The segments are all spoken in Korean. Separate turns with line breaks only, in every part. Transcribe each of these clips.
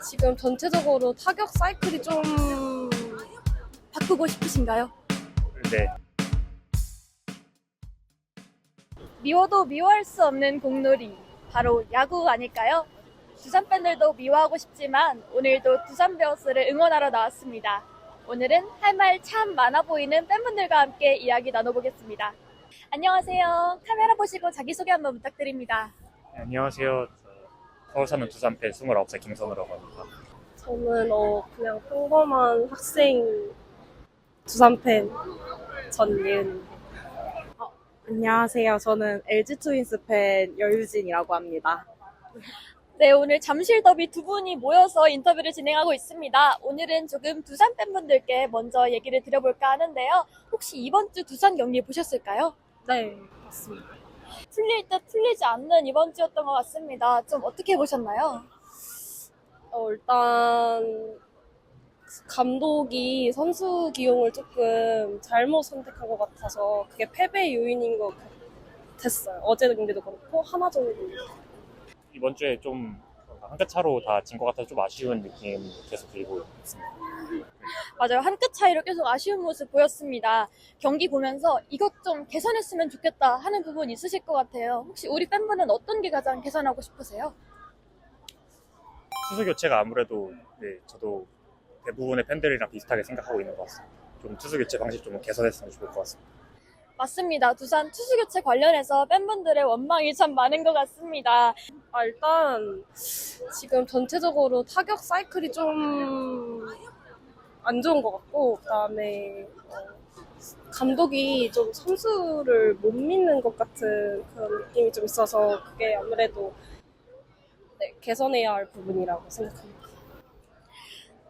지금 전체적으로 타격 사이클이 좀
바꾸고 싶으신가요?
네,
미워도 미워할 수 없는 공놀이 바로 야구 아닐까요? 두산 팬들도 미워하고 싶지만 오늘도 두산 베어스를 응원하러 나왔습니다. 오늘은 할 말 참 많아 보이는 팬분들과 함께 이야기 나눠보겠습니다. 안녕하세요. 카메라 보시고 자기소개 한번 부탁드립니다.
네, 안녕하세요. 저 서울 사는 두산 팬 29살 김선우라고 합니다.
저는 어 그냥 평범한 학생 두산 팬 전예은입니다.
어, 안녕하세요. 저는 LG 트윈스 팬 여유진이라고 합니다.
네, 오늘 잠실 더비 두 분이 모여서 인터뷰를 진행하고 있습니다. 오늘은 조금 두산 팬분들께 먼저 얘기를 드려볼까 하는데요. 혹시 이번 주 두산 경기 보셨을까요?
네, 맞습니다.
풀릴 듯 풀리지 않는 이번 주였던 것 같습니다. 좀 어떻게 보셨나요?
어, 일단 감독이 선수 기용을 조금 잘못 선택한 것 같아서 그게 패배 요인인 것 같았어요. 어제 경기도 그렇고 하나 정도.
이번 주에 좀 한 끗 차로 다 진 것 같아서 좀 아쉬운 느낌 계속 들고 있습니다.
맞아요. 한 끗 차이로 계속 아쉬운 모습 보였습니다. 경기 보면서 이것 좀 개선했으면 좋겠다 하는 부분 있으실 것 같아요. 혹시 우리 팬분은 어떤 게 가장 개선하고 싶으세요?
투수 교체가 아무래도 네, 저도 대부분의 팬들이랑 비슷하게 생각하고 있는 것 같습니다. 좀 투수 교체 방식 좀 개선했으면 좋을 것 같습니다.
맞습니다. 두산 투수 교체 관련해서 팬분들의 원망이 참 많은 것 같습니다.
아, 일단 지금 전체적으로 타격 사이클이 좀 안 좋은 것 같고 그다음에 어, 감독이 좀 선수를 못 믿는 것 같은 그런 느낌이 좀 있어서 그게 아무래도 네, 개선해야 할 부분이라고 생각합니다.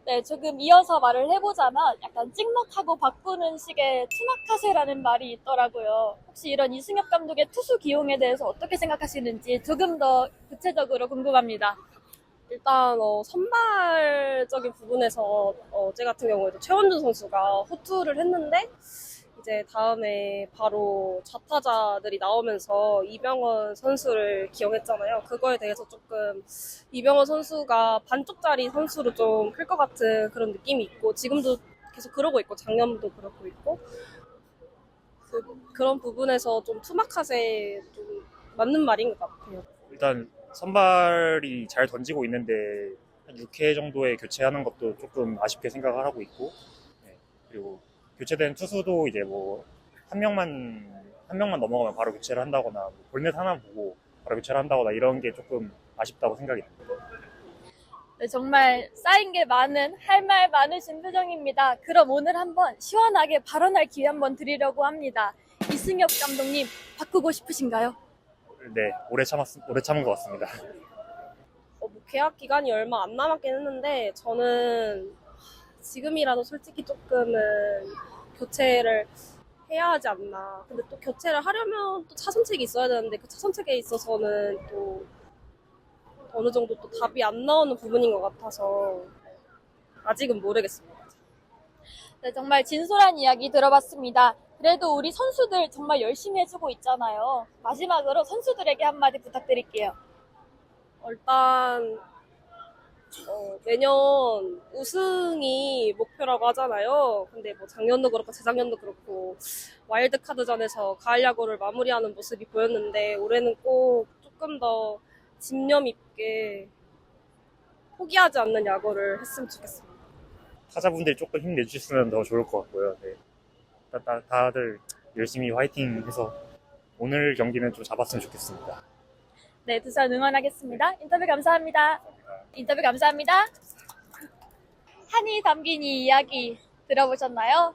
네, 조금 이어서 말을 해보자면 약간 찍먹하고 바꾸는 식의 투마카세라는 말이 있더라고요. 혹시 이런 이승엽 감독의 투수 기용에 대해서 어떻게 생각하시는지 조금 더 구체적으로 궁금합니다.
일단 어, 선발적인 부분에서 어, 어제 같은 경우에도 최원준 선수가 호투를 했는데 이제 다음에 바로 좌타자들이 나오면서 이병헌 선수를 기용했잖아요. 그거에 대해서 조금 이병헌 선수가 반쪽짜리 선수로 좀 클 것 같은 그런 느낌이 있고 지금도 계속 그러고 있고 작년도 그렇고 있고 그, 그런 부분에서 좀 투마카세 좀 맞는 말인 것 같아요.
일단 선발이 잘 던지고 있는데 한 6회 정도에 교체하는 것도 조금 아쉽게 생각을 하고 있고 네, 그리고 교체된 투수도 이제 뭐 한 명만 한 명만 넘어가면 바로 교체를 한다거나 뭐 볼넷 하나 보고 바로 교체를 한다거나 이런 게 조금 아쉽다고 생각이 듭니다.
네, 정말 쌓인 게 많은 할 말 많으신 표정입니다. 그럼 오늘 한번 시원하게 발언할 기회 한번 드리려고 합니다. 이승엽 감독님 바꾸고 싶으신가요?
네, 오래 참았 오래 참은 것 같습니다.
어, 뭐 계약 기간이 얼마 안 남았긴 했는데 저는 지금이라도 솔직히 조금은 교체를 해야 하지 않나. 근데 또 교체를 하려면 또 차선책이 있어야 되는데 그 차선책에 있어서는 또 어느 정도 또 답이 안 나오는 부분인 것 같아서 아직은 모르겠습니다.
네, 정말 진솔한 이야기 들어봤습니다. 그래도 우리 선수들 정말 열심히 해주고 있잖아요. 마지막으로 선수들에게 한마디 부탁드릴게요.
어, 일단 어, 내년 우승이 목표라고 하잖아요. 근데 뭐 작년도 그렇고 재작년도 그렇고 와일드카드전에서 가을 야구를 마무리하는 모습이 보였는데 올해는 꼭 조금 더 집념 있게 포기하지 않는 야구를 했으면 좋겠습니다.
타자분들이 조금 힘내주셨으면 더 좋을 것 같고요. 네. 다, 다, 다 들 열심히 화이팅 해서 오늘 경기는 좀 잡았으면 좋겠습니다.
네, 두산 응원하겠습니다. 인터뷰 감사합니다. 인터뷰 감사합니다. 한이 담긴 이 이야기 들어보셨나요?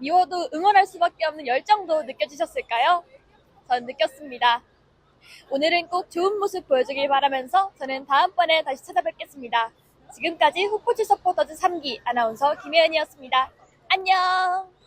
미워도 응원할 수밖에 없는 열정도 느껴지셨을까요? 전 느꼈습니다. 오늘은 꼭 좋은 모습 보여주길 바라면서 저는 다음번에 다시 찾아뵙겠습니다. 지금까지 후포츠 서포터즈 3기 아나운서 김혜연이었습니다. 안녕!